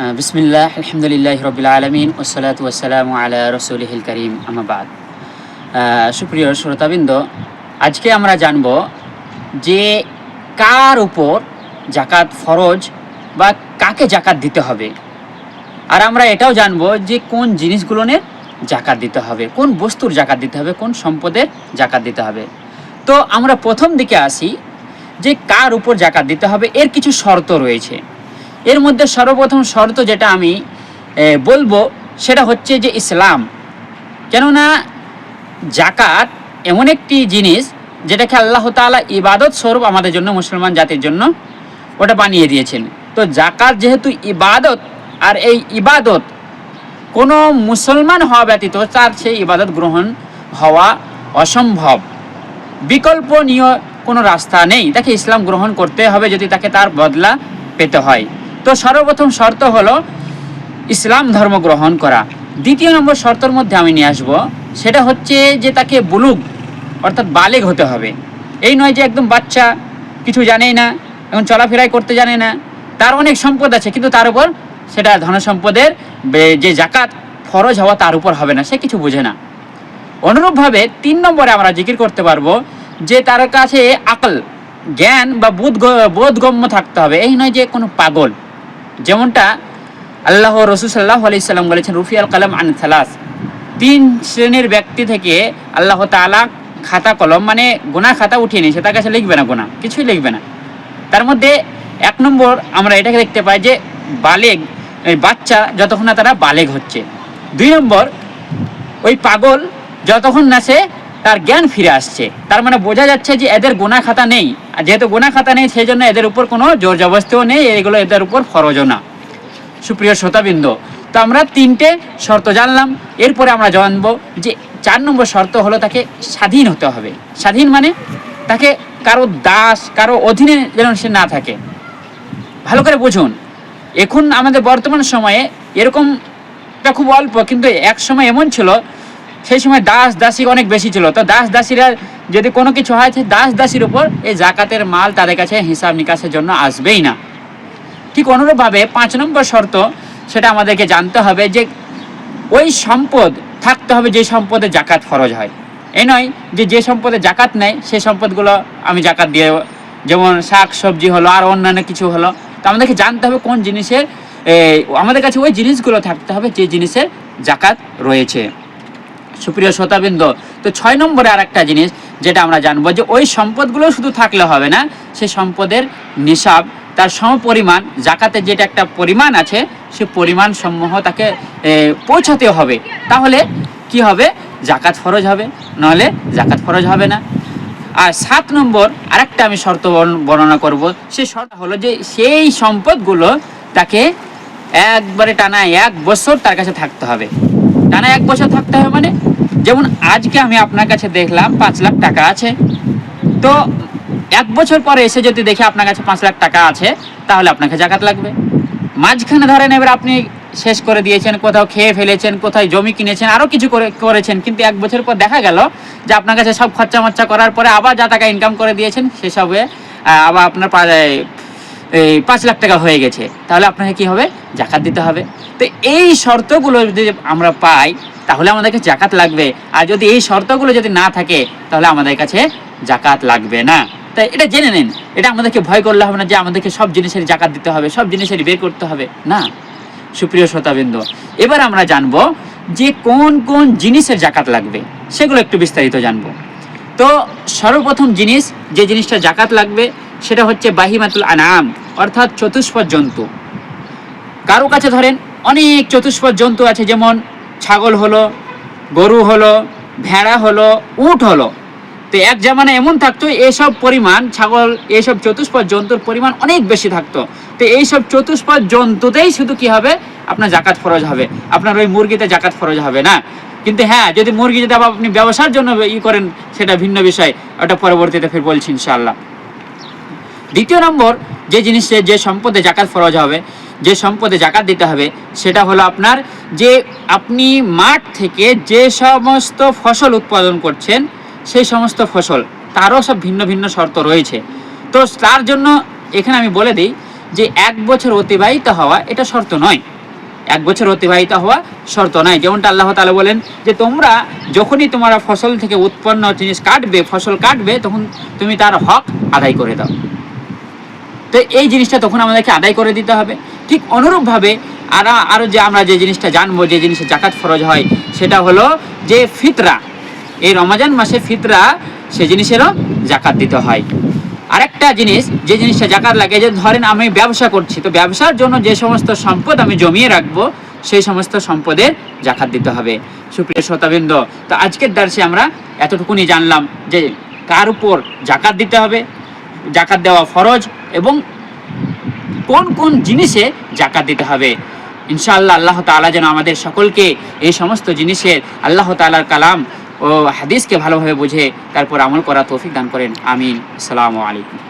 বিসমিল্লাহ, আলহামদুলিল্লাহ রবিল আলমিন ওসলাত ওসালাম আলা রসুলহিল করিম আমাবাদ সুপ্রিয় শ্রোতাবৃন্দ, আজকে আমরা জানব যে কার উপর জাকাত ফরজ বা কাকে জাকাত দিতে হবে। আর আমরা এটাও জানব যে কোন জিনিসগুলোনের জাকাত দিতে হবে, কোন বস্তুর জাকাত দিতে হবে, কোন সম্পদের জাকাত দিতে হবে। তো আমরা প্রথম দিকে আসি যে কার উপর জাকাত দিতে হবে, এর কিছু শর্ত রয়েছে। এর মধ্যে সর্বপ্রথম শর্ত যেটা আমি বলব সেটা হচ্ছে যে ইসলাম। কেননা জাকাত এমন একটি জিনিস যেটাকে আল্লাহ তাআলা ইবাদত স্বরূপ আমাদের জন্য, মুসলমান জাতির জন্য ওটা বানিয়ে দিয়েছেন। তো জাকাত যেহেতু ইবাদত, আর এই ইবাদত কোনো মুসলমান হওয়া ব্যতীত তার সেই ইবাদত গ্রহণ হওয়া অসম্ভব। বিকল্পনীয় কোনো রাস্তা নেই, তাকে ইসলাম গ্রহণ করতে হবে যদি তাকে তার বদলা পেতে হয়। তো সর্বপ্রথম শর্ত হলো ইসলাম ধর্ম গ্রহণ করা। দ্বিতীয় নম্বর শর্তর মধ্যে আমি নিয়ে আসব, সেটা হচ্ছে যে তাকে বুলুগ, অর্থাৎ বালেগ হতে হবে। এই নয় যে একদম বাচ্চা, কিছু জানেই না, এবং চলাফেরাই করতে জানে না। তার অনেক সম্পদ আছে, কিন্তু তার উপর সেটা ধনসম্পদের যে জাকাত, ফরজ হওয়া তার উপর হবে না, সে কিছু বোঝে না। অনুরূপভাবে তিন নম্বরে আমরা জিকির করতে পারব যে তার কাছে আকল, জ্ঞান বা বোধ বোধগম্য থাকতে হবে। এই নয় যে কোনো পাগল। যেমনটা আল্লাহ রসুল সাল্লাহ আলি সাল্লাম বলেছেন রুফি আল কালাম আন থালাস তিন শ্রেণির ব্যক্তি থেকে আল্লাহ তাআলা খাতা কলম মানে গোনা খাতা উঠিয়ে নিয়েছে, তার কাছে লিখবে না গোনা কিছুই লিখবে না। তার মধ্যে এক নম্বর আমরা এটাকে দেখতে পাই যে বালেগ বাচ্চা যতক্ষণ না তারা বালেগ হচ্ছে। দুই নম্বর, ওই পাগল যতক্ষণ না সে তার জ্ঞান ফিরে আসছে। তার মানে বোঝা যাচ্ছে যে এদের গোনা খাতা নেই। আর যেহেতু গোনা খাতা নেই, সেই জন্য এদের উপর কোনো জোর জবস্তিও নেই। এগুলো এদের উপর ফরজও না। সুপ্রিয় শ্রোতাবৃন্দ, তো আমরা তিনটে শর্ত জানলাম। এরপরে আমরা জানব যে চার নম্বর শর্ত হলো তাকে স্বাধীন হতে হবে। স্বাধীন মানে তাকে কারও দাস, কারও অধীনে যেন সে না থাকে। ভালো করে বুঝুন, এখন আমাদের বর্তমান সময়ে এরকমটা খুব অল্প, কিন্তু এক সময় এমন ছিল সেই সময় দাস দাসী অনেক বেশি ছিল। তো দাস দাসীরা যদি কোনো কিছু হয় দাস দাসীর উপর এই জাকাতের মাল তাদের কাছে হিসাব নিকাশের জন্য আসবেই না। ঠিক অনুরূপভাবে পাঁচ নম্বর শর্ত সেটা আমাদেরকে জানতে হবে যে ওই সম্পদ থাকতে হবে যে সম্পদে জাকাত ফরজ হয়। এই নয় যে যে সম্পদে জাকাত নেয় সেই সম্পদগুলো আমি জাকাত দিয়ে যেমন শাক, সবজি হলো, আর অন্যান্য কিছু হলো। তো আমাদেরকে জানতে হবে কোন জিনিসের আমাদের কাছে ওই জিনিসগুলো থাকতে হবে যে জিনিসের জাকাত রয়েছে। সুপ্রিয় শ্রোতাবৃন্দ, তো ছয় নম্বরে আর একটা জিনিস যেটা আমরা জানব যে ওই সম্পদগুলো শুধু থাকলে হবে না সেই সম্পদের নিসাব, তার সমপরিমাণ জাকাতের যেটা একটা পরিমাণ আছে, সে পরিমাণ সমূহ তাকে পৌঁছাতে হবে। তাহলে কি হবে? জাকাত ফরজ হবে নাহলে জাকাত ফরজ হবে না। আর সাত নম্বর আরেকটা আমি শর্ত বর্ণনা করব, সে শর্ত হলো যে সেই সম্পদগুলো তাকে একবারে টানা এক বছর তার কাছে থাকতে হবে। টানা এক বছর থাকতে হবে মানে? যেমন আজকে আমি আপনার কাছে দেখলাম পাঁচ লাখ টাকা আছে। তো এক বছর পরে এসে যদি দেখে আপনার কাছে পাঁচ লাখ টাকা আছে, তাহলে আপনাকে জাকাত লাগবে। মাঝখানে ধরেন এবার আপনি শেষ করে দিয়েছেন, কোথাও খেয়ে ফেলেছেন, কোথায় জমি কিনেছেন আরও কিছু করে করেছেন, কিন্তু এক বছর পর দেখা গেল যে আপনার কাছে সব খরচা মরচা করার পরে আবার যা টাকা ইনকাম করে দিয়েছেন, সেসবে আবার আপনার এই পাঁচ লাখ টাকা হয়ে গেছে। তাহলে আপনাকে কি হবে? জাকাত দিতে হবে। তো এই শর্তগুলো যদি আমরা পাই, তাহলে আমাদেরকে জাকাত লাগবে। আর যদি এই শর্তগুলো যদি না থাকে, তাহলে আমাদের কাছে জাকাত লাগবে না। তাই এটা জেনে নিন। এটা আমাদেরকে ভয় করলে হবে না যে আমাদেরকে সব জিনিসের জাকাত দিতে হবে, সব জিনিসের বের করতে হবে। না। সুপ্রিয় শ্রোতাবৃন্দ, এবার আমরা জানব যে কোন কোন জিনিসের জাকাত লাগবে। সেগুলো একটু বিস্তারিত জানব। তো সর্বপ্রথম জিনিস, যে জিনিসটা জাকাত লাগবে সেটা হচ্ছে বাহিমাতুল আনাম, অর্থাৎ চতুষ্পদ জন্তু। কারও কাছে ধরেন অনেক চতুষ্পদ জন্তু আছে, যেমন ছাগল হলো, গরু হলো, ভেড়া হলো, উট হলো। তো এক জামানা এমন থাকতো এইসব পরিমাণ ছাগল এইসব চতুষ্পদ জন্তুর পরিমাণ অনেক বেশি থাকতো। তো এইসব চতুষ্পদ জন্তুতেই শুধু কি হবে? আপনার জাকাত ফরজ হবে। আপনার ওই মুরগিতে জাকাত ফরজ হবে না। কিন্তু হ্যাঁ যদি মুরগি যদি আপনি ব্যবসার জন্য ই করেন, সেটা ভিন্ন বিষয়। ওটা পরবর্তীতে ফের বলছি ইনশাআল্লাহ। দ্বিতীয় নম্বর, যে জিনিসে যে সম্পদে জাকাত ফরজ হবে, যে সম্পদে জাকাত দিতে হবে, সেটা হলো আপনার যে আপনি মাঠ থেকে যে সমস্ত ফসল উৎপাদন করছেন, সেই সমস্ত ফসল, তারও সব ভিন্ন ভিন্ন শর্ত রয়েছে। তো তার জন্য এখানে আমি বলে দিই যে এক বছর অতিবাহিত হওয়া এটা শর্ত নয়। এক বছর অতিবাহিত হওয়া শর্ত নয়। যেমনটা আল্লাহ তালা বলেন যে তোমরা যখনই তোমরা ফসল থেকে উৎপন্ন জিনিস কাটবে, ফসল কাটবে, তখন তুমি তার হক আদায় করে দাও। তো এই জিনিসটা তখন আমাদেরকে আদায় করে দিতে হবে। ঠিক অনুরূপভাবে আর আরও যে আমরা যে জিনিসটা জানব, যে জিনিসে জাকাত ফরজ হয়, সেটা হলো যে ফিতরা, এই রমাজান মাসে ফিতরা, সে জিনিসেরও জাকাত দিতে হয়। আরেকটা জিনিস, যে জিনিসটা জাকাত লাগে, যে ধরেন আমি ব্যবসা করছি, তো ব্যবসার জন্য যে সমস্ত সম্পদ আমি জমিয়ে রাখব, সেই সমস্ত সম্পদের জাকাত দিতে হবে। সুপ্রিয় শ্রোতাবৃন্দ, তো আজকের দার্সে আমরা এতটুকুনি জানলাম যে কার উপর জাকাত দিতে হবে জাকাত দেওয়া ফরজ এবং কোন কোন জিনিসে জাকাত দিতে হবে। ইনশাআল্লাহ আল্লাহ তালা যেন আমাদের সকলকে এই সমস্ত জিনিসের আল্লাহ তালার কালাম ও হাদিসকে ভালোভাবে বুঝে তারপর আমল করা তৌফিক দান করেন। আমিন। আসসালামু আলাইকুম।